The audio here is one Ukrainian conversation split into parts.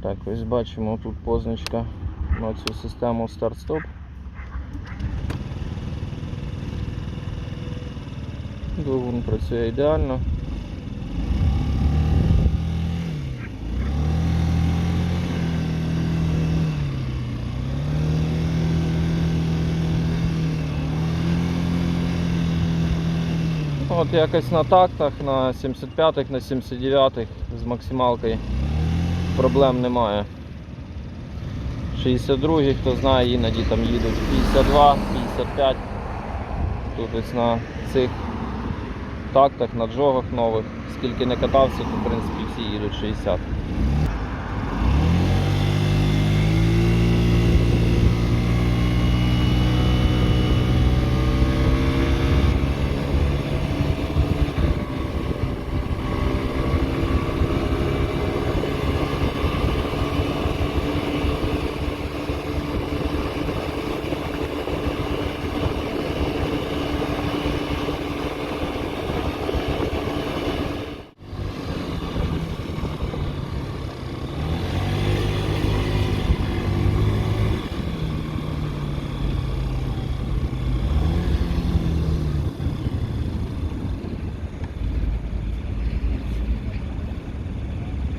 Так, ось бачимо тут позначка на цю систему старт-стоп. Двигун працює ідеально. От якось на тактах, на 75-х, на 79-х з максималкою проблем немає. 62 хто знає, іноді там їдуть 52, 55. Тут ось на цих тактах, на джогах нових, скільки не катався, то в принципі всі їдуть 60.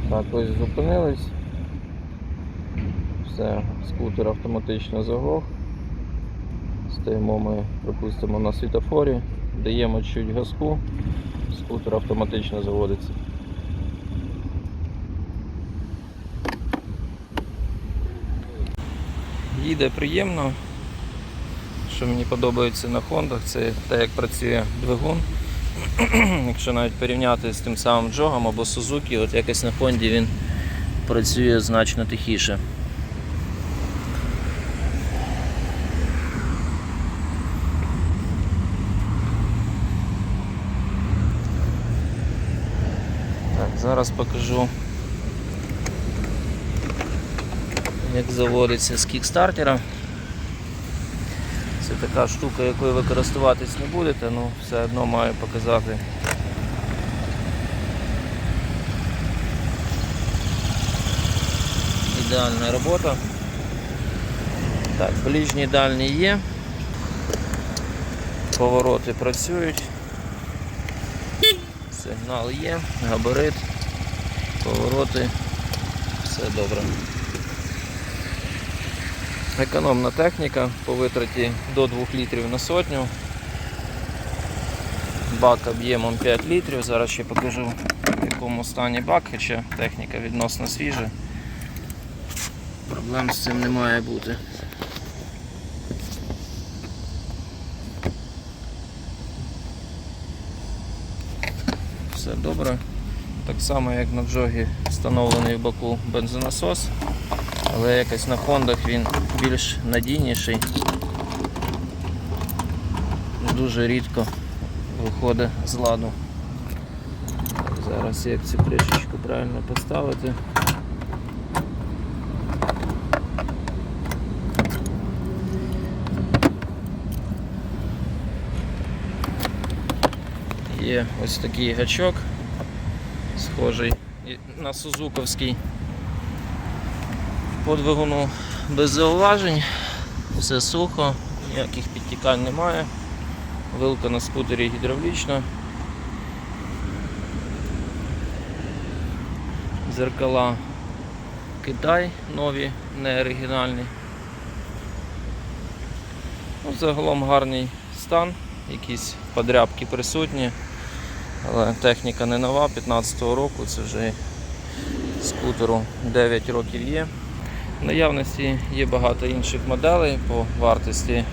Так, ось зупинились. Все, скутер автоматично заглох. Стоїмо ми, припустимо, на світофорі, даємо чуть газку, скутер автоматично заводиться. Їде приємно. Що мені подобається на Хондах, це те, як працює двигун. Якщо навіть порівняти з тим самим джогом або Сузуки, от якось на Хонді він працює значно тихіше. Так, зараз покажу, як заводиться з кікстартера. Це така штука, якою ви користуватись не будете, але все одно маю показати. Ідеальна робота. Так, ближній дальній є. Повороти працюють. Сигнал є, габарит, повороти, все добре. Економна техніка по витраті до 2 літрів на сотню. Бак об'ємом 5 літрів. Зараз ще покажу в якому стані бак, хоча техніка відносно свіжа. Проблем з цим не має бути. Все добре. Так само як на джогі встановлений в баку бензонасос але якось на хондах він більш надійніший. Дуже рідко виходить з ладу. Зараз як цю кришечку правильно поставити. Є ось такий гачок, схожий на сузуковський по двигуну без зауважень, все сухо, ніяких підтікань немає. Вилка на скутері гідравлічна. Зеркала Китай нові, не оригінальні. Ну, Загалом гарний стан, якісь подрябки присутні, але техніка не нова, 15-го року, це вже скутеру 9 років є. Наявності є багато інших моделей по вартості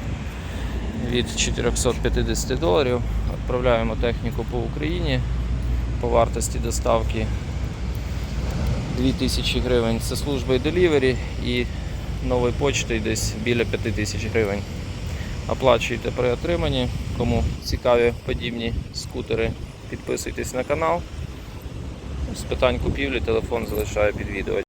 від 450 доларів. Відправляємо техніку по Україні по вартості доставки 2000 гривень. Це служба і делівері і новою почтою десь біля 5000 гривень. Оплачуйте при отриманні. Кому цікаві подібні скутери, підписуйтесь на канал. З питань купівлі телефон залишаю під відео.